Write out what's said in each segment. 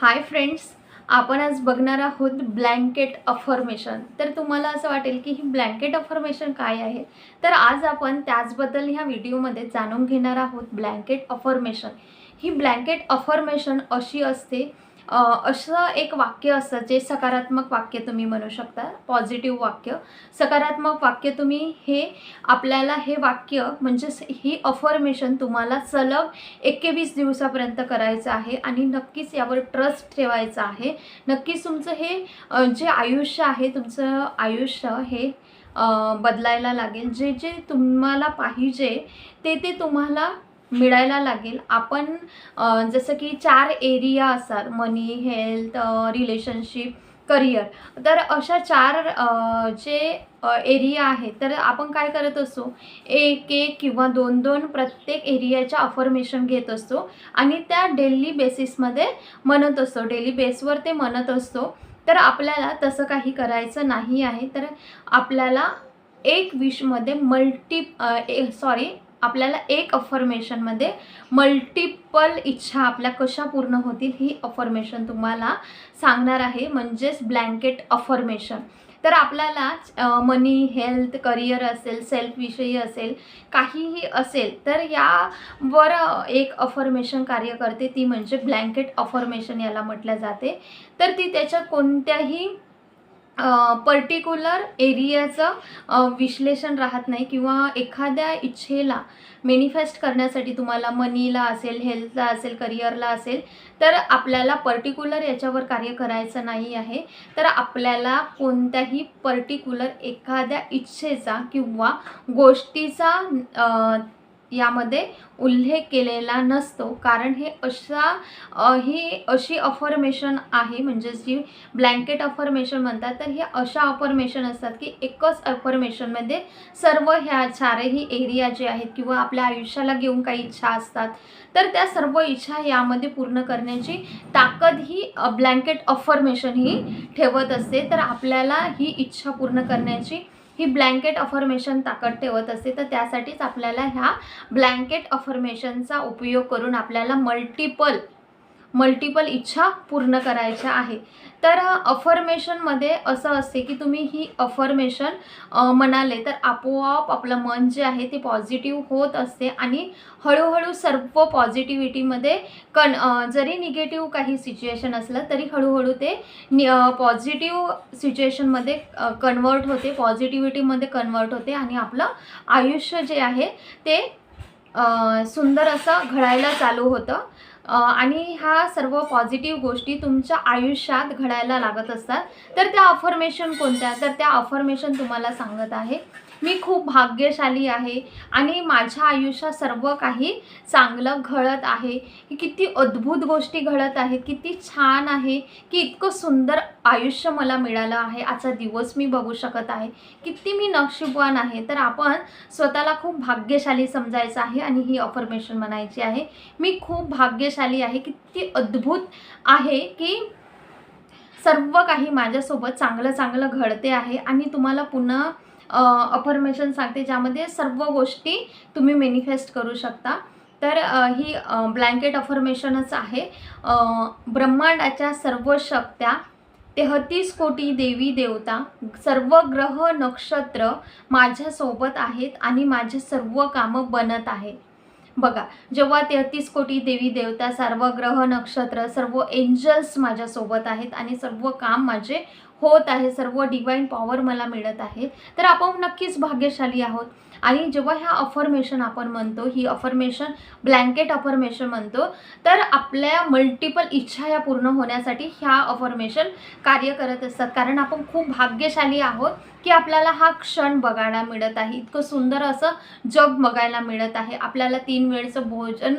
Hi friends आपण आज बघणार आहोत ब्लँकेट अफर्मेशन तर तुम्हाला असं वाटेल की ही ब्लँकेट अफर्मेशन काय आहे? तर आज आपण त्याचबद्दल ह्या व्हिडिओमध्ये जाणून घेणार आहोत ब्लँकेट अफर्मेशन ही ब्लँकेट अफर्मेशन अशी असते असं एक वाक्य असतं जे सकारात्मक वाक्य तुम्ही म्हणू शकता पॉझिटिव्ह वाक्य. सकारात्मक वाक्य तुम्ही हे आपल्याला हे वाक्य म्हणजेच ही अफर्मेशन तुम्हाला सलग एकेवीस दिवसापर्यंत करायचं आहे आणि नक्कीच यावर ट्रस्ट ठेवायचा आहे. नक्कीच तुमचं हे जे आयुष्य आहे तुमचं आयुष्य हे बदलायला लागेल. जे जे तुम्हाला पाहिजे ते ते तुम्हाला मिळायला लागेल. आपण जसं की चार एरिया असतात मनी हेल्थ रिलेशनशिप करिअर तर अशा चार जे एरिया आहेत तर आपण काय करत असतो एक एक किंवा दोन दोन प्रत्येक एरियाच्या अफर्मेशन घेत असतो आणि त्या डेली बेसिसमध्ये म्हणत असतो डेली बेसवर ते म्हणत असतो तर आपल्याला तसं काही करायचं नाही आहे. तर आपल्याला एक विशमध्ये मल्टी सॉरी आपल्याला एक अफर्मेशनमध्ये मल्टिपल इच्छा आपल्या कशा पूर्ण होतील ही अफर्मेशन तुम्हाला सांगणार आहे म्हणजेच ब्लँकेट अफर्मेशन तर आपल्याला मनी हेल्थ करिअर असेल सेल्फविषयी असेल काहीही असेल तर यावर एक अफर्मेशन कार्य करते ती म्हणजे ब्लँकेट अफर्मेशन याला म्हटलं जाते. तर ती त्याच्या कोणत्याही पर्टिक्युलर एरियाचं विश्लेषण राहत नाही किंवा एखाद्या इच्छेला मेनिफेस्ट करण्यासाठी तुम्हाला मनीला असेल हेल्थला असेल करिअरला असेल तर आपल्याला पर्टिक्युलर याच्यावर कार्य करायचं नाही आहे. तर आपल्याला कोणत्याही पर्टिक्युलर एखाद्या इच्छेचा किंवा गोष्टीचा यामध्ये उल्लेख केलेला नसतो. कारण हे अशा ही अशी अफर्मेशन आहे म्हणजे जी ब्लँकेट अफर्मेशन म्हणतात तर हे अशा अफर्मेशन असतात की एकच अफर्मेशनमध्ये सर्व ह्या चारही एरिया जे आहेत किंवा आपल्या आयुष्याला घेऊन काही इच्छा असतात तर त्या सर्व इच्छा यामध्ये पूर्ण करण्याची ताकद ही ब्लँकेट अफर्मेशन ही ठेवत असते. तर आपल्याला ही इच्छा पूर्ण करण्याची ही ब्लँकेट अफर्मेशन ताकद ठेवत असते तर त्यासाठीच आपल्याला ह्या ब्लँकेट अफर्मेशनचा उपयोग करून आपल्याला मल्टिपल मल्टिपल इच्छा पूर्ण करायच्या आहे. तर अफर्मेशनमध्ये असं असते की तुम्ही ही अफर्मेशन म्हणाले तर आपोआप आपलं मन जे आहे ते पॉझिटिव्ह होत असते आणि हळूहळू सर्व पॉझिटिव्हिटीमध्ये कन जरी निगेटिव्ह काही सिच्युएशन असलं तरी हळूहळू ते पॉझिटिव्ह सिच्युएशनमध्ये कन्वर्ट होते पॉझिटिव्हिटीमध्ये कन्वर्ट होते आणि आपलं आयुष्य जे आहे ते सुंदर असं घडायला चालू होतं. आणि ह्या सर्व पॉझिटिव्ह गोष्टी तुमच्या आयुष्यात घडायला लागत असतात. तर त्या अफर्मेशन कोणत्या? तर त्या अफर्मेशन तुम्हाला सांगत आहे. मी खूप भाग्यशाली आहे आणि माझ्या आयुष्यात सर्व काही चांगलं घडत आहे. की किती अद्भुत गोष्टी घडत आहेत किती छान आहे की इतकं सुंदर आयुष्य मला मिळालं आहे. आजचा दिवस मी बघू शकत आहे. किती मी नक्षीबवान आहे तर आपण स्वतःला खूप भाग्यशाली समजायचं आहे आणि ही अफर्मेशन म्हणायची आहे. मी खूप भाग्यशाली आहे किती अद्भुत आहे की सर्व काही माझ्यासोबत चांगलं चांगलं घडते आहे आणि तुम्हाला पुन्हा अफर्मेशन सांगते ज्यामध्ये सर्व गोष्टी तुम्ही मेनिफेस्ट करू शकता. तर ही ब्लँकेट अफर्मेशनच आहे. ब्रह्मांडाच्या सर्व शक्त्या तेहतीस कोटी देवी देवता सर्व ग्रह नक्षत्र माझ्यासोबत आहेत आणि माझे सर्व कामं बनत आहेत बघा जेव्हा तेहतीस कोटी देवी देवता सर्व ग्रह नक्षत्र सर्व एंजल्स माझ्यासोबत आहेत आणि सर्व काम माझे होत आहे सर्व डिवाईन पॉवर मला मिळत आहे. तर आपण नक्कीच भाग्यशाली आहोत. आणि जेव्हा ह्या अफर्मेशन आपण म्हणतो ही अफर्मेशन ब्लँकेट अफर्मेशन म्हणतो तर आपल्या मल्टिपल इच्छा या पूर्ण होण्यासाठी ह्या अफर्मेशन कार्य करत असतात. कारण आपण खूप भाग्यशाली आहोत. की आपल्याला हा क्षण बघायला मिळत आहे. इतकं सुंदर असं जग बघायला मिळत आहे. आपल्याला तीन वेळचं भोजन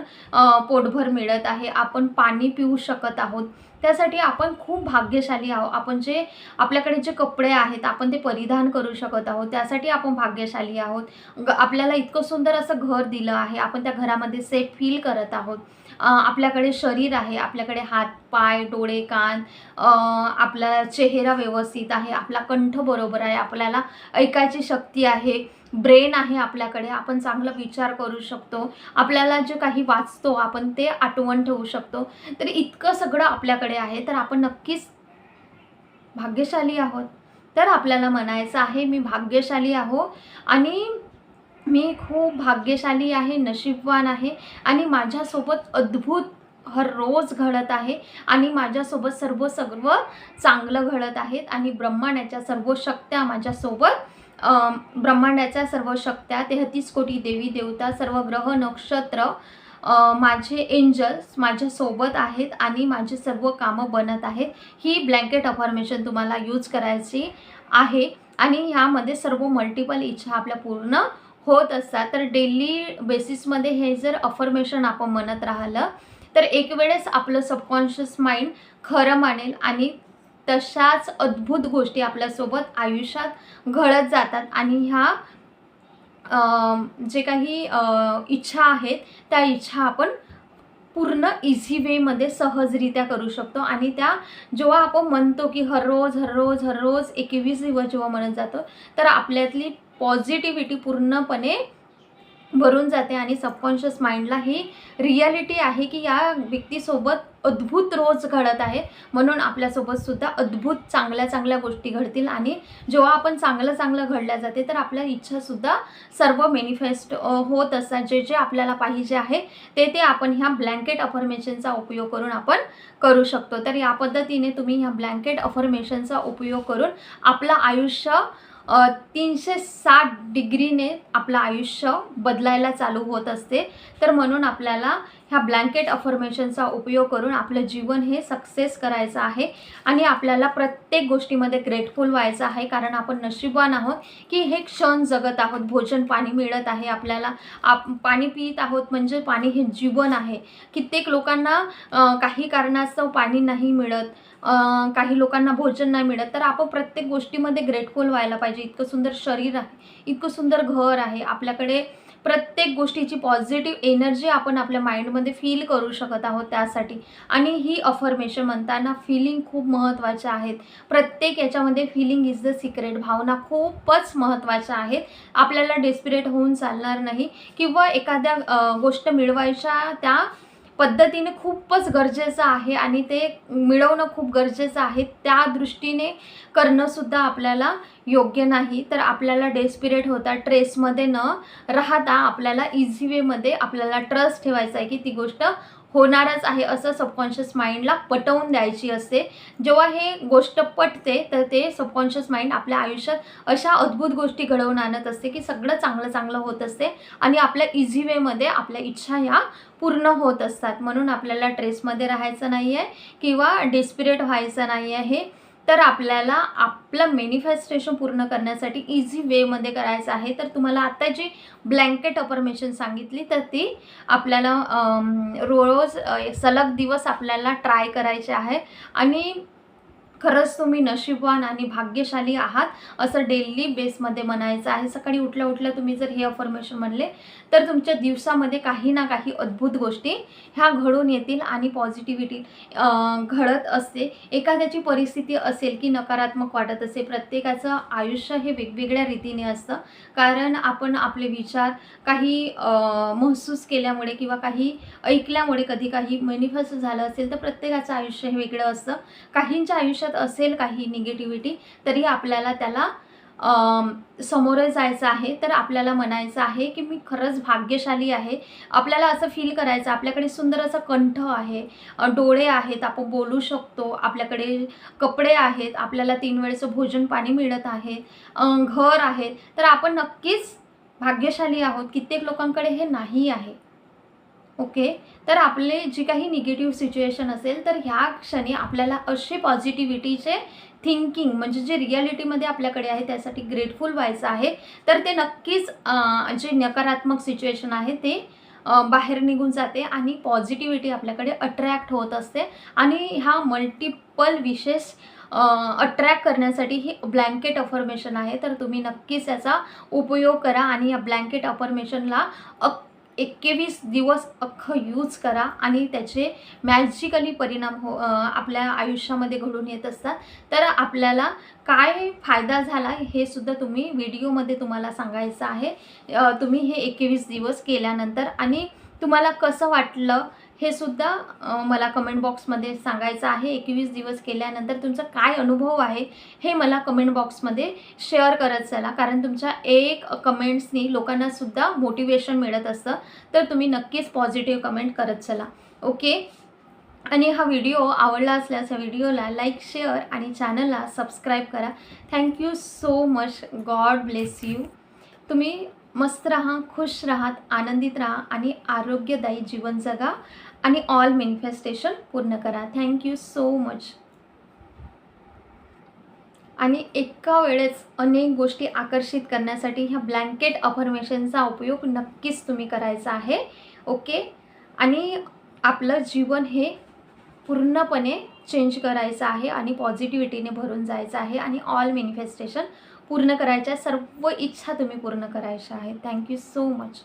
पोटभर मिळत आहे. आपण पाणी पिऊ शकत आहोत. त्यासाठी आपण खूप भाग्यशाली आहोत. आपण जे आपल्याकडे जे कपडे आहेत आपण ते परिधान करू शकत आहोत. त्यासाठी आपण भाग्यशाली आहोत. ग आपल्याला इतकं सुंदर असं घर दिलं आहे. आपण त्या घरामध्ये सेफ फील करत आहोत. आपल्याकडे शरीर आहे आपल्याकडे हात पाय डोळे कान आपला चेहरा व्यवस्थित आहे आपला कंठ बरोबर आहे आपल्याला ऐकायची शक्ती आहे ब्रेन आहे आपल्याकडे आपण चांगला विचार करू शकतो आपल्याला जे काही वाचतो आपण ते आठवण ठेवू शकतो. तर इतकं सगळं आपल्याकडे आहे तर आपण नक्कीच भाग्यशाली आहोत. तर आपल्याला म्हणायचं आहे मी भाग्यशाली आहो आणि मी खूप भाग्यशाली आहे नशीबवान आहे आणि माझ्यासोबत अद्भुत हर रोज घडत आहे आणि माझ्यासोबत सर्व सर्व चांगलं घडत आहेत आणि ब्रह्मांडाच्या सर्व शक्त्या माझ्यासोबत अं, ब्रह्मांडाच्या सर्व शक्त्या तेहतीस कोटी देवी देवता सर्व ग्रह नक्षत्र माझे एंजल्स माझ्यासोबत आहेत आणि माझे सर्व कामं बनत आहेत. ही ब्लँकेट अफॉर्मेशन तुम्हाला यूज करायची आहे आणि ह्यामध्ये सर्व मल्टिपल इच्छा आपल्या पूर्ण होत असतात. तर डेली बेसिसमध्ये हे जर अफर्मेशन आपण म्हणत राहिलं तर एक वेळेस आपलं सबकॉन्शियस माइंड खरं मानेल आणि तशाच अद्भुत गोष्टी आपल्यासोबत आयुष्यात घडत जातात. आणि ह्या जे काही इच्छा आहेत त्या इच्छा आपण पूर्ण इझी वेमध्ये सहजरित्या करू शकतो. आणि त्या जेव्हा आपण म्हणतो की हर रोज हररोज हर रोज एकवीस दिवस जेव्हा म्हणत जातो तर आपल्यातली पॉझिटिव्हिटी पूर्णपणे भरून जाते आणि सबकॉन्शियस माइंडला ही रियालिटी आहे की या व्यक्तीसोबत अद्भुत रोज घडत आहे. म्हणून आपल्यासोबत सुद्धा अद्भुत चांगल्या चांगल्या गोष्टी घडतील आणि जेव्हा आपण चांगलं चांगलं घडल्या जाते तर आपल्या इच्छासुद्धा सर्व मेनिफेस्ट होत असतात. जे जे आपल्याला पाहिजे आहे ते ते आपण ह्या ब्लँकेट अफर्मेशनचा उपयोग करून आपण करू शकतो. तर या पद्धतीने तुम्ही ह्या ब्लँकेट अफर्मेशनचा उपयोग करून आपलं आयुष्य तीनशे साठ डिग्रीने आपलं आयुष्य बदलायला चालू होत असते. तर म्हणून आपल्याला ह्या ब्लँकेट अफर्मेशनचा उपयोग करून आपलं जीवन हे सक्सेस करायचं आहे. आणि आपल्याला प्रत्येक गोष्टीमध्ये ग्रेटफुल व्हायचं आहे. कारण आपण नशिबवान आहोत की हे क्षण जगत आहोत. भोजन पाणी मिळत आहे आपल्याला. आप पाणी पित आहोत म्हणजे पाणी हे जीवन आहे. कित्येक लोकांना काही कारणास्तव पाणी नाही मिळत. काही लोकांना भोजन नाही मिळत. तर आपण प्रत्येक गोष्टीमध्ये ग्रेटफुल व्हायला पाहिजे. इतकं सुंदर शरीर आहे. इतकं सुंदर घर आहे. आपल्याकडे प्रत्येक गोष्टीची पॉझिटिव्ह एनर्जी आपण आपल्या माइंडमध्ये फील करू शकत आहोत त्यासाठी. आणि ही अफर्मेशन म्हणताना फिलिंग खूप महत्त्वाच्या आहेत. प्रत्येक याच्यामध्ये फिलिंग इज द सिक्रेट भावना खूपच महत्त्वाच्या आहेत. आपल्याला डेस्पिरेट होऊन चालणार नाही. किंवा एखाद्या गोष्ट मिळवायच्या त्या पद्धतीने खूपच गरजेचं आहे आणि ते मिळवणं खूप गरजेचं आहे. त्या दृष्टीने करणंसुद्धा आपल्याला योग्य नाही. तर आपल्याला डेस्पिरेट होता ट्रेसमध्ये न राहता आपल्याला इझी वेमध्ये आपल्याला ट्रस्ट ठेवायचा आहे की ती गोष्ट होणारच आहे असं सबकॉन्शियस माइंडला पटवून द्यायची असते. जेव्हा हे गोष्ट पटते तर ते सबकॉन्शियस माइंड आपल्या आयुष्यात अशा अद्भुत गोष्टी घडवून आणत असते की सगळं चांगलं चांगलं होत असते आणि आपल्या इझी वेमध्ये आपल्या इच्छा ह्या पूर्ण होत असतात. म्हणून आपल्याला ट्रेसमध्ये राहायचं नाही आहे किंवा डिस्पिरेट व्हायचं नाही आहे तर आपल्याला आपलं मॅनिफेस्टेशन पूर्ण करण्यासाठी इझी वेमध्ये करायचं आहे. तर तुम्हाला आत्ता जी ब्लँकेट अपरमेशन सांगितली तर ती आपल्याला रोज सलग दिवस आपल्याला ट्राय करायचे आहे. आणि खरंच तुम्ही नशीबवान आणि भाग्यशाली आहात असं डेली बेसमध्ये म्हणायचं आहे. सकाळी उठल्या उठल्या तुम्ही जर हे अफर्मेशन म्हणले तर तुमच्या दिवसामध्ये काही ना काही अद्भुत गोष्टी ह्या घडून येतील आणि पॉझिटिव्हिटी घडत असते. एखाद्याची परिस्थिती असेल की नकारात्मक वाटत असेल प्रत्येकाचं आयुष्य हे वेगवेगळ्या रीतीने असतं. कारण आपण आपले विचार काही महसूस केल्यामुळे किंवा काही ऐकल्यामुळे कधी काही मॅनिफेस्ट झालं असेल तर प्रत्येकाचं आयुष्य हे वेगळं असतं. काहींच्या आयुष्यात असेल काही निगेटिव्हिटी तरी आपल्याला त्याला अम, समोरे जायचं आहे. तर आपल्याला म्हणायचं आहे की मी खरंच भाग्यशाली आहे. आपल्याला असं फील करायचं आपल्याकडे सुंदर असं कंठ आहे. डोळे आहेत आपण बोलू शकतो. आपल्याकडे कपडे आहेत आपल्याला तीन वेळेचं भोजन पाणी मिळत आहे. घर आहे. तर आपण नक्कीच भाग्यशाली आहोत. कित्येक लोकांकडे हे नाही आहे. ओके? तर आपले जी काही निगेटिव्ह सिच्युएशन असेल तर ह्या क्षणी आपल्याला असे पॉझिटिव्हिटीचे थिंकिंग म्हणजे जे रियालिटीमध्ये आपल्याकडे आहे त्यासाठी ग्रेटफुल व्हायचं आहे. तर ते नक्कीच जे नकारात्मक सिच्युएशन आहे ते बाहेर निघून जाते आणि पॉझिटिव्हिटी आपल्याकडे अट्रॅक्ट होत असते. आणि ह्या मल्टिपल विशेष अट्रॅक्ट करण्यासाठी ही ब्लँकेट अफर्मेशन आहे. तर तुम्ही नक्कीच याचा उपयोग करा आणि या ब्लँकेट अफर्मेशनला एकवीस दिवस अख्खं यूज करा आणि त्याचे मॅजिकली परिणाम हो आपल्या आयुष्यामध्ये घडून येत असतात. तर आपल्याला काय फायदा झाला हे सुद्धा तुम्ही व्हिडिओमध्ये तुम्हाला सांगायचं आहे. तुम्ही हे एकवीस दिवस केल्यानंतर आणि तुम्हाला कसं वाटलं हे सुद्धा मला कमेंट बॉक्समध्ये सांगायचं आहे. एकवीस दिवस केल्यानंतर तुमचा काय अनुभव आहे हे मला कमेंट बॉक्समध्ये शेअर करत चला. कारण तुमच्या एक कमेंट्सनी लोकांनासुद्धा मोटिवेशन मिळत असतं. तर तुम्ही नक्कीच पॉझिटिव्ह कमेंट करत चला. ओके आणि हा व्हिडिओ आवडला असल्यास या व्हिडिओला लाईक शेअर आणि चॅनलला सबस्क्राईब करा. Thank you so much God bless you तुम्ही मस्त राहा खुश राहात आनंदित राहा आणि आरोग्यदायी जीवन जगा. आणि ऑल मॅनिफेस्टेशन पूर्ण करा. थँक्यू सो मच आणि एका वेळेस अनेक गोष्टी आकर्षित करण्यासाठी ह्या ब्लँकेट अफर्मेशनचा उपयोग नक्कीच तुम्ही करायचा आहे. ओके आणि आपलं जीवन हे पूर्णपणे चेंज करायचं आहे आणि पॉझिटिव्हिटीने भरून जायचं आहे आणि ऑल मॅनिफेस्टेशन पूर्ण करायच्या सर्व इच्छा तुम्ही पूर्ण करायच्या आहेत. Thank you so much